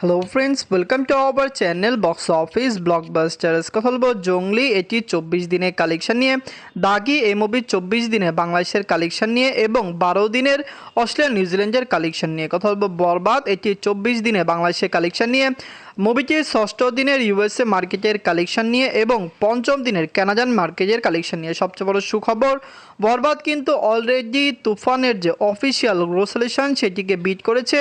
Hello friends welcome to our channel box office blockbusters কথা বলব জঙ্গলি এটি চব্বিশ দিনের কালেকশন নিয়ে দাগি এই মুভির চব্বিশ দিনে বাংলাদেশের কালেকশন নিয়ে এবং বারো দিনের অস্ট্রেলিয়া নিউজিল্যান্ডের কালেকশন নিয়ে কথা বলব বরবাদ এটি চব্বিশ দিনে বাংলাদেশের কালেকশন নিয়ে মুভিটির ষষ্ঠ দিনের ইউএসএ মার্কেটের কালেকশন নিয়ে এবং পঞ্চম দিনের ক্যানাডিয়ান মার্কেটের কালেকশন নিয়ে সবচেয়ে বড় সুখবর। বরবাদ কিন্তু অলরেডি তুফানের যে অফিসিয়াল গ্রোসলেশন সেটিকে বিট করেছে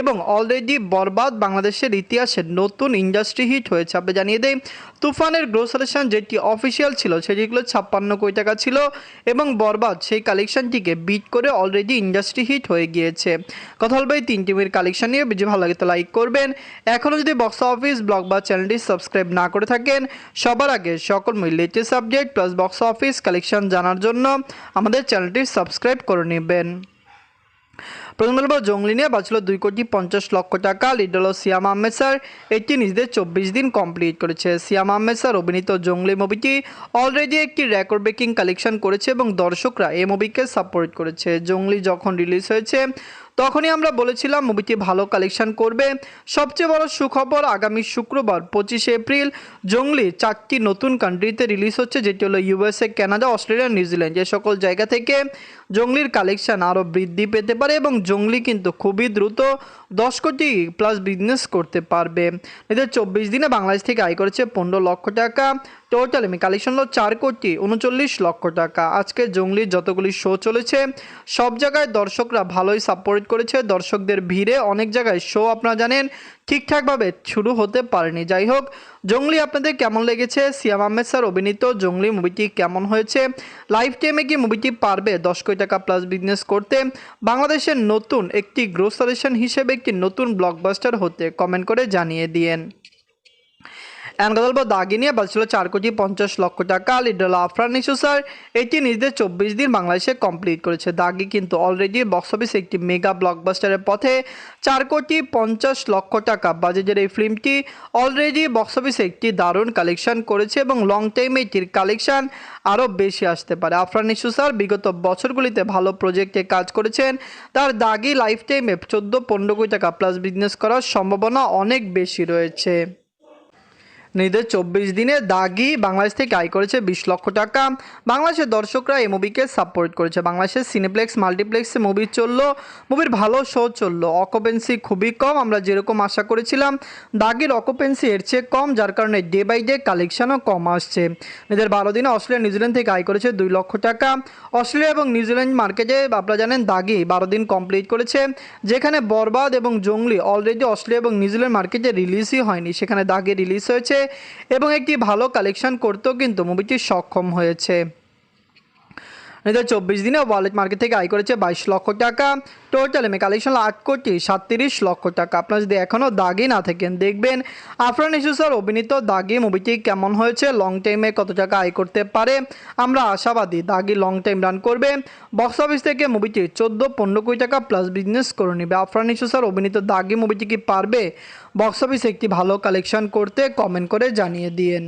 এবং অলরেডি বরবাদ বাংলাদেশের ইতিহাসে নতুন ইন্ডাস্ট্রি হিট হয়েছে। আপনি জানিয়ে দেয় তুফানের গ্রোসলেশন যেটি অফিসিয়াল ছিল সেটিগুলো ছাপ্পান্ন কোটি টাকা ছিল এবং বরবাদ সেই কালেকশনটিকে বিট করে অলরেডি ইন্ডাস্ট্রি হিট হয়ে গিয়েছে। কথা বলব এই তিন টিমের কালেকশন নিয়ে। যদি ভালো লাগে তো লাইক করবেন। এখনও যদি বক্স অফিস ব্লগ বা চ্যানেলটি সাবস্ক্রাইব না করে থাকেন। সবার আগে সকল latest subject plus box office collection জানার জন্য আমাদের চ্যানেলটি সাবস্ক্রাইব করে নেবেন। প্রথম বলব জঙ্গলি নিয়ে বাঁচল দুই কোটি পঞ্চাশ লক্ষ টাকা লিড হল সিয়াম আহমেদ স্যার। এটি নিজেদের চব্বিশ দিন কমপ্লিট করেছে। সিয়াম আহমেদ স্যার অভিনীত জঙ্গলি মুভিটি অলরেডি একটি রেকর্ড ব্রেকিং কালেকশন করেছে এবং দর্শকরা এই মুভিকে সাপোর্ট করেছে। জঙ্গলি যখন রিলিজ হয়েছে তখনই আমরা বলেছিলাম মুভিটি ভালো কালেকশন করবে। সবচেয়ে বড় সুখবর আগামী শুক্রবার, পঁচিশে এপ্রিল, জঙ্গলি চারটি নতুন কান্ট্রিতে রিলিজ হচ্ছে, যেটি হলো ইউএসএ কানাডা অস্ট্রেলিয়া নিউজিল্যান্ড যে সকল জায়গা থেকে জঙ্গলির কালেকশন আরও বৃদ্ধি পেতে পারে এবং জঙ্গলি কিন্তু খুবই দ্রুত দশ কোটি প্লাস বিজনেস করতে পারবে। এদের চব্বিশ দিনে বাংলাদেশ থেকে আয় করেছে পনেরো লক্ষ টাকা। টোটাল আমি কালেকশন হলো চার কোটি উনচল্লিশ লক্ষ টাকা। আজকে জঙ্গলির যতগুলি শো চলেছে, সব জায়গায় দর্শকরা ভালোই সাপোর্ট করেছে, দর্শকদের ভিড়ে অনেক জায়গায় শো আপনারা জানেন, ঠিকঠাকভাবে শুরু হতে পারেনি। যাই হোক, জঙ্গলি আপনাদের কেমন লেগেছে? সিয়াম আহমেদ স্যার, অভিনীত জঙ্গলি মুভিটি কেমন হয়েছে? লাইফ টাইমে কি মুভিটি পারবে দশ কোটি টাকা প্লাস বিজনেস করতে? বাংলাদেশের নতুন একটি গ্রোসারেশন হিসেবে একটি নতুন ব্লকবাস্টার হতে? কমেন্ট করে জানিয়ে দিয়েন। বলব দাগি নিয়ে বাজছিল চার কোটি পঞ্চাশ লক্ষ টাকা লিডল আফরান ইস্যু স্যার। এটি নিজেদের চব্বিশ দিন বাংলাদেশে কমপ্লিট করেছে। দাগি কিন্তু অলরেডি বক্স অফিসে একটি মেগা ব্লকবাস্টারের পথে চার কোটি পঞ্চাশ লক্ষ টাকা বাজেটের এই ফিল্মটি অলরেডি বক্স অফিসে একটি দারুণ কালেকশন করেছে এবং লং টাইমে এটির কালেকশন আরও বেশি আসতে পারে। আফরান ইস্যু স্যার, বিগত বছরগুলিতে ভালো প্রজেক্টে কাজ করেছেন। তার দাগি লাইফ টাইমে চোদ্দ পনেরো কোটি টাকা প্লাস বিজনেস করার সম্ভাবনা অনেক বেশি রয়েছে। নিজেদের চব্বিশ দিনে দাগি বাংলাদেশ থেকে আয় করেছে বিশ লক্ষ টাকা। বাংলাদেশের দর্শকরা এই মুভিকে সাপোর্ট করেছে। বাংলাদেশের সিনেপ্লেক্স মাল্টিপ্লেক্সে মুভি চলল। মুভির ভালো শো চলল। অকুপেন্সি খুবই কম, আমরা যেরকম আশা করেছিলাম, দাগির অকুপেন্সি এর চেয়ে কম, যার কারণে ডে বাই ডে কালেকশনও কম আসছে। নিজের বারো দিনে অস্ট্রেলিয়া নিউজিল্যান্ড থেকে আয় করেছে দুই লক্ষ টাকা। অস্ট্রেলিয়া এবং নিউজিল্যান্ড মার্কেটে আপনারা জানেন, দাগি বারো দিন কমপ্লিট করেছে, যেখানে বরবাদ এবং জঙ্গলি অলরেডি অস্ট্রেলিয়া এবং নিউজিল্যান্ড মার্কেটে রিলিজই হয়নি। সেখানে দাগে রিলিজ হয়েছে। এবং একটি ভালো কালেকশন করতেও কিন্তু মুভিটি সক্ষম হয়েছে। দু চব্বিশ দিনে ওয়ালেট মার্কেট থেকে আয় করেছে বাইশ লক্ষ টাকা। টোটাল এমএ কালেকশন আট কোটি সাতত্রিশ লক্ষ টাকা। আপনারা যদি এখনও দাগি না থাকেন, দেখবেন আফরান ইসুসার অভিনীত দাগি মুভিটি কেমন হয়েছে লং টাইমে কত টাকা আয় করতে পারে? আমরা আশাবাদী দাগি লং টাইম রান করবে। বক্স অফিস থেকে মুভিটি চোদ্দ, পনেরো কোটি টাকা প্লাস বিজনেস করে নেবে। আফরান ইসুসার অভিনীত দাগি মুভিটি কি পারবে? বক্স অফিসে একটি ভালো কালেকশন করতে কমেন্ট করে জানিয়ে দিয়েন।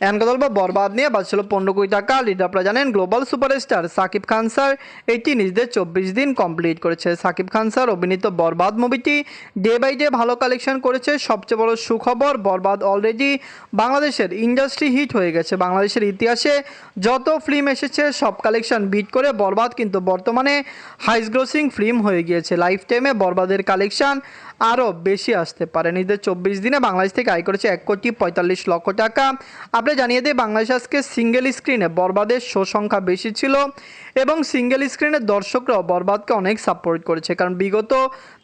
এমন কথা বলব বরবাদ নিয়ে বাঁচছিল পনেরো কোটি টাকা। লিড আপনারা জানেন global superstar Shakib Khan sir এটি নিজেদের চব্বিশ দিন কমপ্লিট করেছে। সাকিব খান স্যার অভিনীত বরবাদ মুভিটি ডে বাই ডে ভালো কালেকশন করেছে। সবচেয়ে বড় সুখবর, বরবাদ অলরেডি বাংলাদেশের ইন্ডাস্ট্রি হিট হয়ে গেছে। বাংলাদেশের ইতিহাসে যত ফিল্ম এসেছে, সব কালেকশন বিট করে বরবাদ কিন্তু বর্তমানে হাইস গ্রোসিং ফিল্ম হয়ে গিয়েছে। লাইফ টাইমে বরবাদের কালেকশন আরও বেশি আসতে পারে। নিজেদের চব্বিশ দিনে বাংলাদেশ থেকে আয় করেছে এক কোটি পঁয়তাল্লিশ লক্ষ টাকা। আপনি জানিয়ে দিই বাংলাদেশ আজকে সিঙ্গেল স্ক্রিনে বরবাদের শো সংখ্যা বেশি ছিল এবং সিঙ্গেল স্ক্রিনের দর্শকরাও বরবাদকে অনেক সাপোর্ট করেছে। কারণ বিগত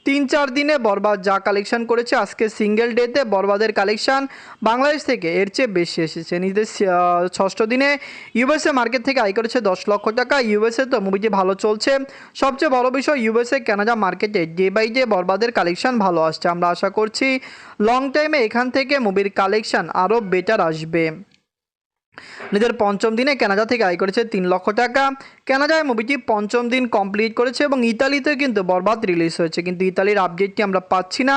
তিন চার দিনে বরবাদ যা কালেকশন করেছে, আজকে সিঙ্গেল ডেতে বরবাদের কালেকশন বাংলাদেশ থেকে এর চেয়ে বেশি এসেছে। নিজেদের ষষ্ঠ দিনে ইউএসএ মার্কেট থেকে আয় করেছে দশ লক্ষ টাকা। ইউএসএ তো মুভিটি ভালো চলছে। সবচেয়ে বড় বিষয় ইউএসএ কানাডা মার্কেটে ডে বাই ডে বরবাদের কালেকশন ভালো আসছে। আমরা আশা করছি লং টাইমে এখান থেকে মুভির কালেকশন আরও বেটার আসবে। নিজের পঞ্চম দিনে কানাডা থেকে আয় করেছে তিন লক্ষ টাকা। কানাডায় মুভিটি পঞ্চম দিন কমপ্লিট করেছে এবং ইতালিতে কিন্তু বরবাদ রিলিজ হয়েছে। কিন্তু ইতালির আপডেটটি আমরা পাচ্ছি না।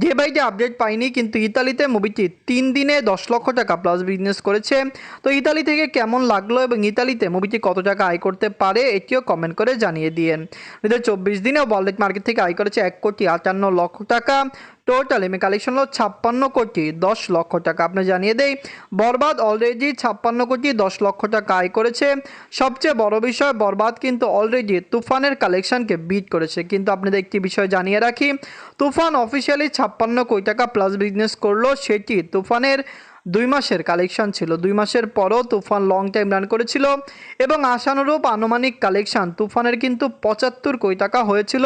ডে বাই ডে আপডেট পাইনি, কিন্তু ইতালিতে মুভিটি তিন দিনে দশ লক্ষ টাকা প্লাস বিজনেস করেছে। তো ইতালি থেকে কেমন লাগল এবং ইতালিতে মুভিটি কত টাকা আয় করতে পারে, এটিও কমেন্ট করে জানিয়ে দিয়েন। নিজের চব্বিশ দিনে ওয়ার্ল্ড মার্কেট থেকে আয় করেছে এক কোটি আটান্ন লক্ষ টাকা। টোটাল এমনি কালেকশন হলো ছাপ্পান্ন কোটি দশ লক্ষ টাকা। আপনি জানিয়ে দেই, বরবাদ অলরেডি ছাপ্পান্ন কোটি দশ লক্ষ টাকা আয় করেছে। সবচেয়ে বড় বিষয়, বরবাদ কিন্তু অলরেডি তুফানের কালেকশনকে বিট করেছে। কিন্তু আপনাদের একটি বিষয় জানিয়ে রাখি, তুফান অফিসিয়ালি ছাপ্পান্ন কোটি টাকা প্লাস বিজনেস করল, সেটি তুফানের দুই মাসের কালেকশন ছিল। দুই মাসের পরও তুফান লং টাইম রান করেছিল এবং আশানুরূপ আনুমানিক কালেকশন তুফানের কিন্তু পঁচাত্তর কোটি টাকা হয়েছিল,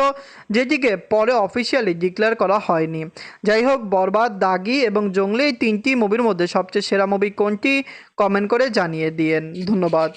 যেটিকে পরে অফিসিয়ালি ডিক্লেয়ার করা হয়নি। যাই হোক, বরবাদ, দাগি এবং জঙ্গলি এই তিনটি মুভির মধ্যে সবচেয়ে সেরা মুভি কোনটি? কমেন্ট করে জানিয়ে দিয়েন। ধন্যবাদ।